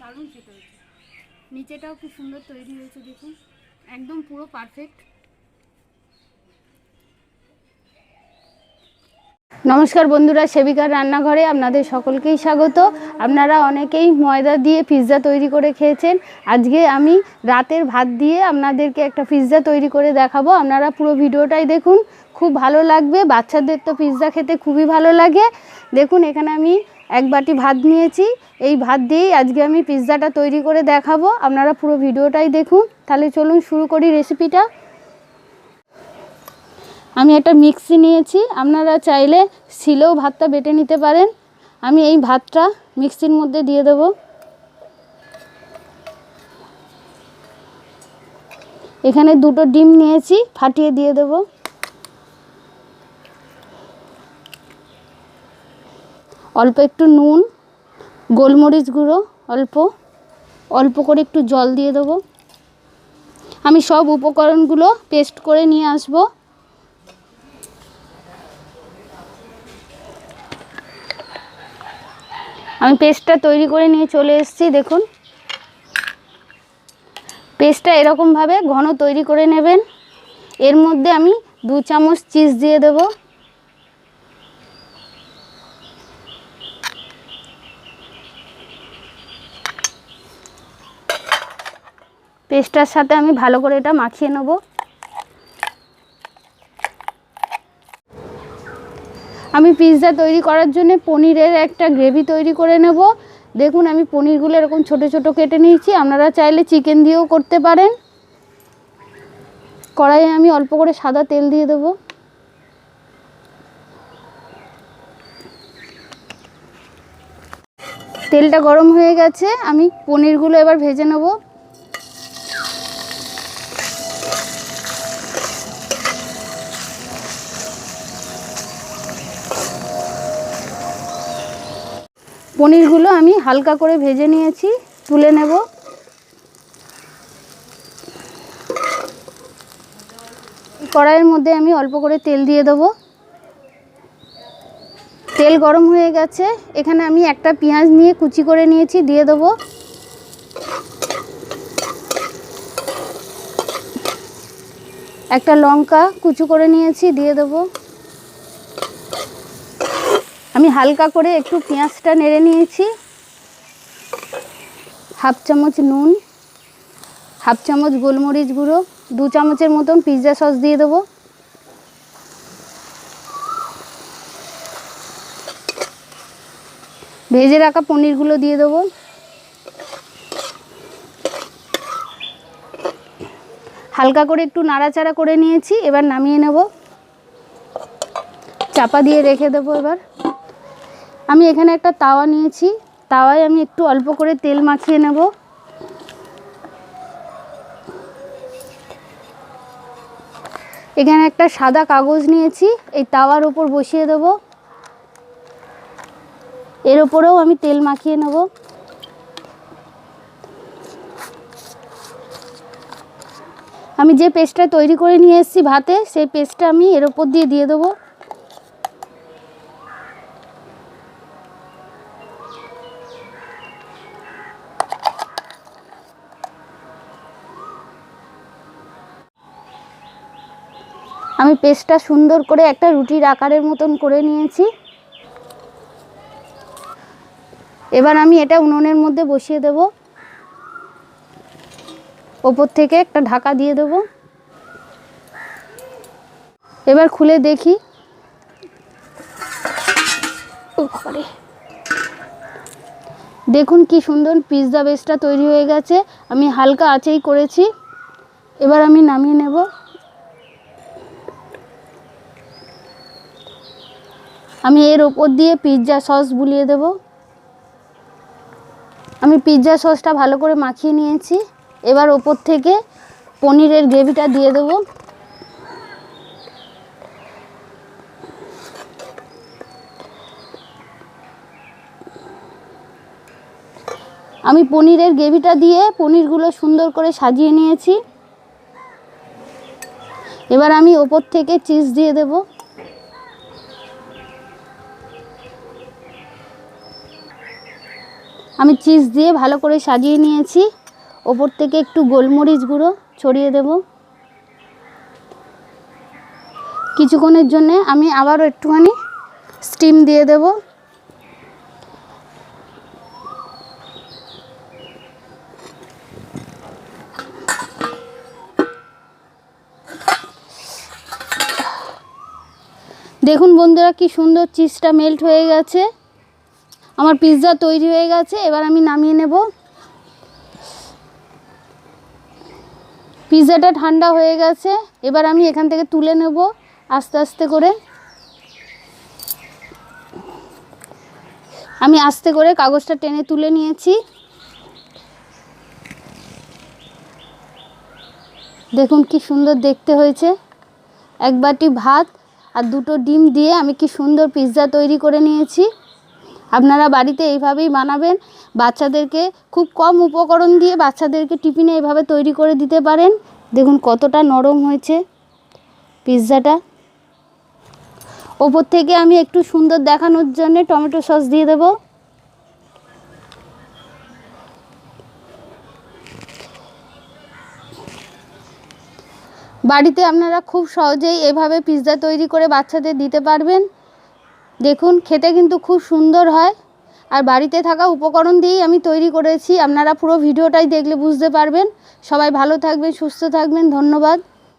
দারুণ খেতে হয়েছে। নিচেটাও কি সুন্দর তৈরি হয়েছে, দেখুন। একদম পুরো পারফেক্ট নমস্কার বন্ধুরা, সেবিকার রান্নাঘরে আপনাদের সকলকেই স্বাগত। আপনারা অনেকেই ময়দা দিয়ে পিৎজা তৈরি করে খেয়েছেন। আজকে আমি রাতের ভাত দিয়ে আপনাদেরকে একটা পিৎজা তৈরি করে দেখাবো। আপনারা পুরো ভিডিওটাই দেখুন। খুব ভালো লাগবে। বাচ্চাদের তো পিৎজা খেতে খুবই ভালো লাগে। দেখুন, এখানে আমি এক বাটি ভাত নিয়েছি। এই ভাত দিয়েই আজকে আমি পিৎজাটা তৈরি করে দেখাবো। আপনারা পুরো ভিডিওটাই দেখুন। তাহলে চলুন শুরু করি রেসিপিটা। আমি একটা মিক্সি নিয়েছি। আপনারা চাইলে শিলেও ভাতটা বেটে নিতে পারেন। আমি এই ভাতটা মিক্সির মধ্যে দিয়ে দেব। এখানে দুটো ডিম নিয়েছি, ফাটিয়ে দিয়ে দেব। অল্প একটু নুন, গোলমরিচ গুঁড়ো, অল্প অল্প করে একটু জল দিয়ে দেবো। আমি সব উপকরণগুলো পেস্ট করে নিয়ে আসব। আমি পেস্টটা তৈরি করে নিয়ে চলে এসেছি, দেখুন। পেস্টটা এরকমভাবে ঘন তৈরি করে নেবেন। এর মধ্যে আমি দু চামচ চিজ দিয়ে দেব। পেস্টটার সাথে আমি ভালো করে এটা মাখিয়ে নেব। আমি পিৎজা তৈরি করার জন্য পনিরের একটা গ্রেভি তৈরি করে নেব। দেখুন, আমি পনিরগুলো এরকম ছোট ছোট কেটে নিয়েছি। আপনারা চাইলে চিকেন দিয়েও করতে পারেন। কড়াইয়ে আমি অল্প করে সাদা তেল দিয়ে দেব। তেলটা গরম হয়ে গেছে। আমি পনিরগুলো এবার ভেজে নেব। পনিরগুলো আমি হালকা করে ভেজে নিয়েছি, তুলে নেব। কড়াইয়ের মধ্যে আমি অল্প করে তেল দিয়ে দেবো। তেল গরম হয়ে গেছে, এখানে আমি একটা পেঁয়াজ নিয়ে কুচি করে নিয়েছি, দিয়ে দেবো। একটা লঙ্কা কুচু করে নিয়েছি, দিয়ে দেবো। আমি হালকা করে একটু পেঁয়াজটা নেড়ে নিয়েছি। হাফ চামচ নুন, হাফ চামচ গোলমরিচ গুঁড়ো, দু চামচের মতন পিৎজা সস দিয়ে দেবো। ভেজে রাখা পনিরগুলো দিয়ে দেবো। হালকা করে একটু নাড়াচাড়া করে নিয়েছি, এবার নামিয়ে নেব। চাপা দিয়ে রেখে দেবো এবার। আমি এখানে একটা তাওয়া নিয়েছি। তাওয়ায় আমি একটু অল্প করে তেল মাখিয়ে নেব। এখানে একটা সাদা কাগজ নিয়েছি। এই তাওয়ার উপর বসিয়ে দেব। এর উপরেও আমি তেল মাখিয়ে নেব। আমি যে পেস্টটা তৈরি করে নিয়ে এসেছি ভাতে, সেই পেস্টটা আমি এর উপর দিয়ে দিয়ে দেবো। আমি পেস্টটা সুন্দর করে একটা রুটির আকারের মতন করে নিয়েছি। এবার আমি এটা উনুনের মধ্যে বসিয়ে দেব। ওপর থেকে একটা ঢাকা দিয়ে দেব। এবার খুলে দেখি। দেখুন কি সুন্দর পিৎজা বেসটা তৈরি হয়ে গেছে। আমি হালকা আঁচেই করেছি। এবার আমি নামিয়ে নেব। আমি এর ওপর দিয়ে পিৎজা সস বুলিয়ে দেব। আমি পিৎজা সসটা ভালো করে মাখিয়ে নিয়েছি। এবার ওপর থেকে পনিরের গ্রেভিটা দিয়ে দেব। আমি পনিরের গ্রেভিটা দিয়ে পনিরগুলো সুন্দর করে সাজিয়ে নিয়েছি। এবার আমি ওপর থেকে চিজ দিয়ে দেবো। আমি চিজ দিয়ে ভালো করে সাজিয়ে নিয়েছি। ওপর থেকে একটু গোলমরিচ গুঁড়ো ছড়িয়ে দেব। কিছুক্ষণের জন্যে আমি আবারও একটুখানি স্টিম দিয়ে দেব। দেখুন বন্ধুরা কি সুন্দর চিজটা মেল্ট হয়ে গেছে। আমার পিৎজা তৈরি হয়ে গেছে, এবার আমি নামিয়ে নেব। পিৎজাটা ঠান্ডা হয়ে গেছে, এবার আমি এখান থেকে তুলে নেব আস্তে আস্তে করে। আমি আস্তে করে কাগজটা টেনে তুলে নিয়েছি। দেখুন কি সুন্দর দেখতে হয়েছে। এক বাটি ভাত আর দুটো ডিম দিয়ে আমি কি সুন্দর পিৎজা তৈরি করে নিয়েছি। আপনারা বাড়িতে এইভাবেই বানাবেন। বাচ্চাদেরকে খুব কম উপকরণ দিয়ে বাচ্চাদেরকে টিফিনে এইভাবে তৈরি করে দিতে পারেন। দেখুন কতটা নরম হয়েছে পিৎজাটা। ওপর থেকে আমি একটু সুন্দর দেখানোর জন্য টমেটো সস দিয়ে দেবো। বাড়িতে আপনারা খুব সহজেই এভাবে পিৎজা তৈরি করে বাচ্চাদের দিতে পারবেন। দেখুন, খেতে কিন্তু খুব সুন্দর হয়। আর বাড়িতে থাকা উপকরণ দিয়েই আমি তৈরি করেছি। আপনারা পুরো ভিডিওটাই দেখলে বুঝতে পারবেন। সবাই ভালো থাকবেন, সুস্থ থাকবেন, ধন্যবাদ।